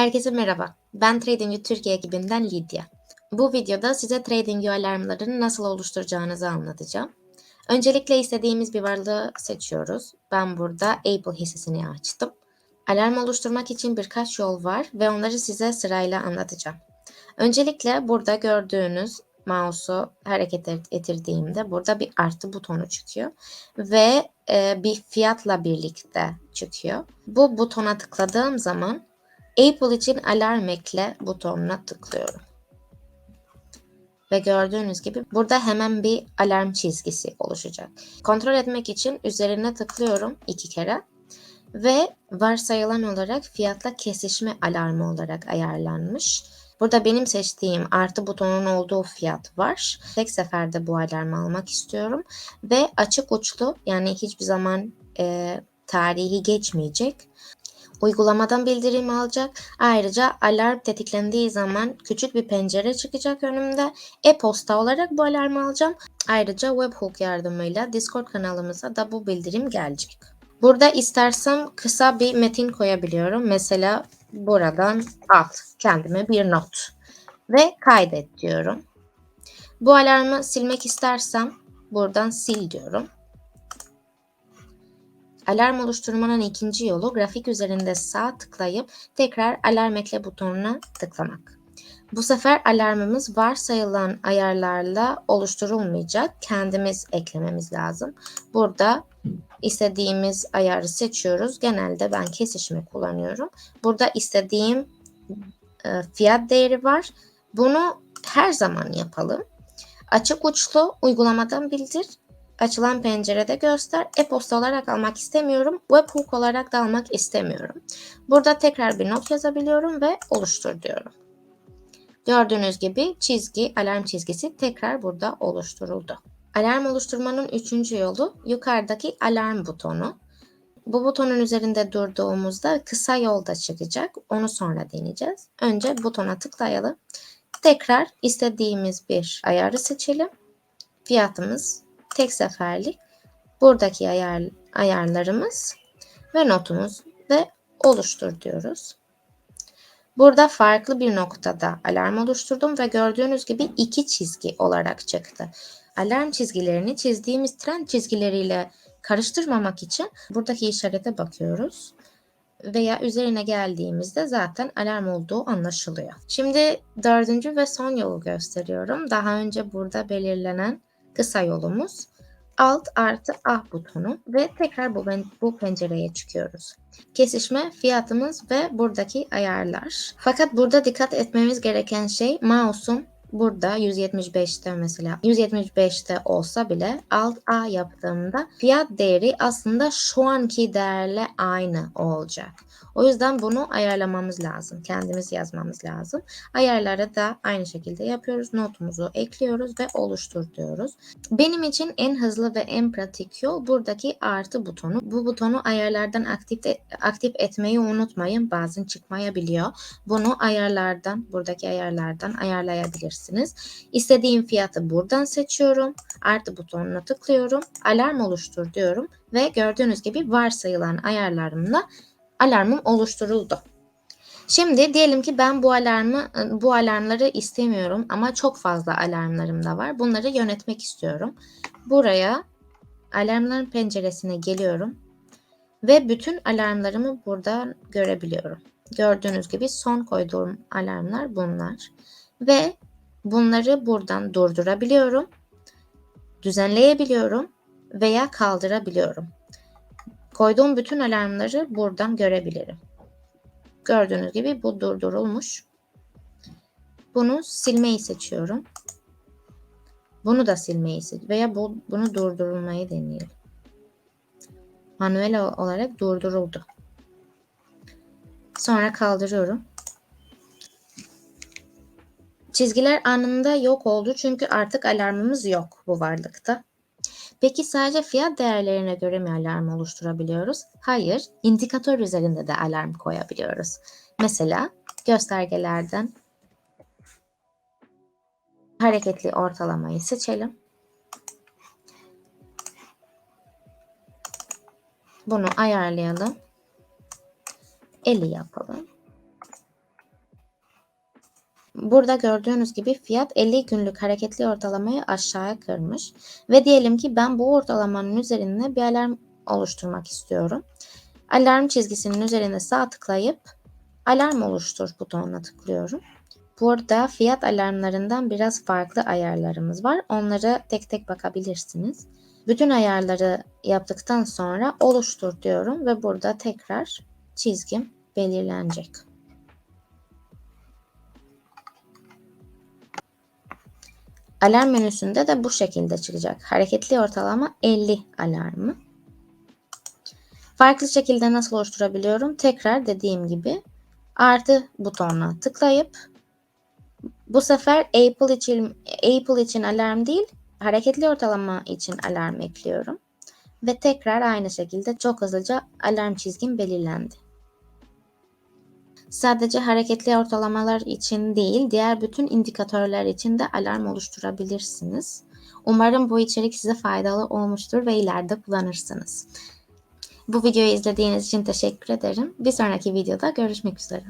Herkese merhaba. Ben TradingView Türkiye ekibinden Lidya. Bu videoda size TradingView alarmlarını nasıl oluşturacağınızı anlatacağım. Öncelikle istediğimiz bir varlığı seçiyoruz. Ben burada Apple hissesini açtım. Alarm oluşturmak için birkaç yol var ve onları size sırayla anlatacağım. Öncelikle burada gördüğünüz mouse'u hareket ettirdiğimde burada bir artı butonu çıkıyor ve e, bir fiyatla birlikte çıkıyor. Bu butona tıkladığım zaman Apple için alarm ekle butonuna tıklıyorum. Ve gördüğünüz gibi burada hemen bir alarm çizgisi oluşacak. Kontrol etmek için üzerine tıklıyorum iki kere ve varsayılan olarak fiyatla kesişme alarmı olarak ayarlanmış. Burada benim seçtiğim artı butonun olduğu fiyat var. Tek seferde bu alarmı almak istiyorum. Ve açık uçlu yani hiçbir zaman e, tarihi geçmeyecek. Uygulamadan bildirim alacak. Ayrıca alarm tetiklendiği zaman küçük bir pencere çıkacak önümde. E-posta olarak bu alarmı alacağım. Ayrıca webhook yardımıyla Discord kanalımıza da bu bildirim gelecek. Burada istersem kısa bir metin koyabiliyorum. Mesela buradan al kendime bir not ve kaydet diyorum. Bu alarmı silmek istersem buradan sil diyorum. Alarm oluşturmanın ikinci yolu grafik üzerinde sağ tıklayıp tekrar alarm ekle butonuna tıklamak. Bu sefer alarmımız varsayılan ayarlarla oluşturulmayacak. Kendimiz eklememiz lazım. Burada istediğimiz ayarı seçiyoruz. Genelde ben kesişme kullanıyorum. Burada istediğim e, fiyat değeri var. Bunu her zaman yapalım. Açık uçlu uygulamadan bildir. Açılan pencerede göster. E-posta olarak almak istemiyorum. Webhook olarak da almak istemiyorum. Burada tekrar bir not yazabiliyorum ve oluştur diyorum. Gördüğünüz gibi çizgi, alarm çizgisi tekrar burada oluşturuldu. Alarm oluşturmanın üçüncü yolu yukarıdaki alarm butonu. Bu butonun üzerinde durduğumuzda kısa yolda çıkacak. Onu sonra deneyeceğiz. Önce butona tıklayalım. Tekrar istediğimiz bir ayarı seçelim. Fiyatımız tek seferlik. Buradaki ayar, ayarlarımız ve notumuz ve oluştur diyoruz. Burada farklı bir noktada alarm oluşturdum ve gördüğünüz gibi iki çizgi olarak çıktı. Alarm çizgilerini çizdiğimiz trend çizgileriyle karıştırmamak için buradaki işarete bakıyoruz. Veya üzerine geldiğimizde zaten alarm olduğu anlaşılıyor. Şimdi dördüncü ve son yolu gösteriyorum. Daha önce burada belirlenen kısa yolumuz. Alt artı A butonu ve tekrar bu, bu pencereye çıkıyoruz. Kesişme, fiyatımız ve buradaki ayarlar. Fakat burada dikkat etmemiz gereken şey mouse'un burada 175'te mesela 175'te olsa bile alt A yaptığımda fiyat değeri aslında şu anki değerle aynı olacak. O yüzden bunu ayarlamamız lazım. Kendimiz yazmamız lazım. Ayarları da aynı şekilde yapıyoruz. Notumuzu ekliyoruz ve oluştur diyoruz. Benim için en hızlı ve en pratik yol buradaki artı butonu. Bu butonu ayarlardan aktif, de, aktif etmeyi unutmayın. Bazen çıkmayabiliyor. Bunu ayarlardan, buradaki ayarlardan ayarlayabilirsiniz. İstediğim fiyatı buradan seçiyorum. Artı butonuna tıklıyorum. Alarm oluştur diyorum ve gördüğünüz gibi varsayılan ayarlarımla alarmım oluşturuldu. Şimdi diyelim ki ben bu alarmı bu alarmları istemiyorum ama çok fazla alarmlarım da var. Bunları yönetmek istiyorum. Buraya alarmların penceresine geliyorum ve bütün alarmlarımı burada görebiliyorum. Gördüğünüz gibi son koyduğum alarmlar bunlar ve bunları buradan durdurabiliyorum, düzenleyebiliyorum veya kaldırabiliyorum. Koyduğum bütün alarmları buradan görebilirim. Gördüğünüz gibi bu durdurulmuş. Bunu silmeyi seçiyorum. Bunu da silmeyi seç veya bu, bunu durdurulmayı deneyelim. Manuel olarak durduruldu. Sonra kaldırıyorum. Çizgiler anında yok oldu çünkü artık alarmımız yok bu varlıkta. Peki sadece fiyat değerlerine göre mi alarm oluşturabiliyoruz? Hayır, indikatör üzerinde de alarm koyabiliyoruz. Mesela göstergelerden hareketli ortalamayı seçelim. Bunu ayarlayalım. 50 yapalım. Burada gördüğünüz gibi fiyat 50 günlük hareketli ortalamayı aşağıya kırmış. Ve diyelim ki ben bu ortalamanın üzerinde bir alarm oluşturmak istiyorum. Alarm çizgisinin üzerine sağ tıklayıp alarm oluştur butonuna tıklıyorum. Burada fiyat alarmlarından biraz farklı ayarlarımız var. Onlara tek tek bakabilirsiniz. Bütün ayarları yaptıktan sonra oluştur diyorum ve burada tekrar çizgim belirlenecek. Alarm menüsünde de bu şekilde çıkacak. Hareketli ortalama 50 alarmı. Farklı şekilde nasıl oluşturabiliyorum? Tekrar dediğim gibi artı butonuna tıklayıp bu sefer Apple için Apple için alarm değil, hareketli ortalama için alarm ekliyorum. Ve tekrar aynı şekilde çok hızlıca alarm çizgim belirlendi. Sadece hareketli ortalamalar için değil, diğer bütün indikatörler için de alarm oluşturabilirsiniz. Umarım bu içerik size faydalı olmuştur ve ileride kullanırsınız. Bu videoyu izlediğiniz için teşekkür ederim. Bir sonraki videoda görüşmek üzere.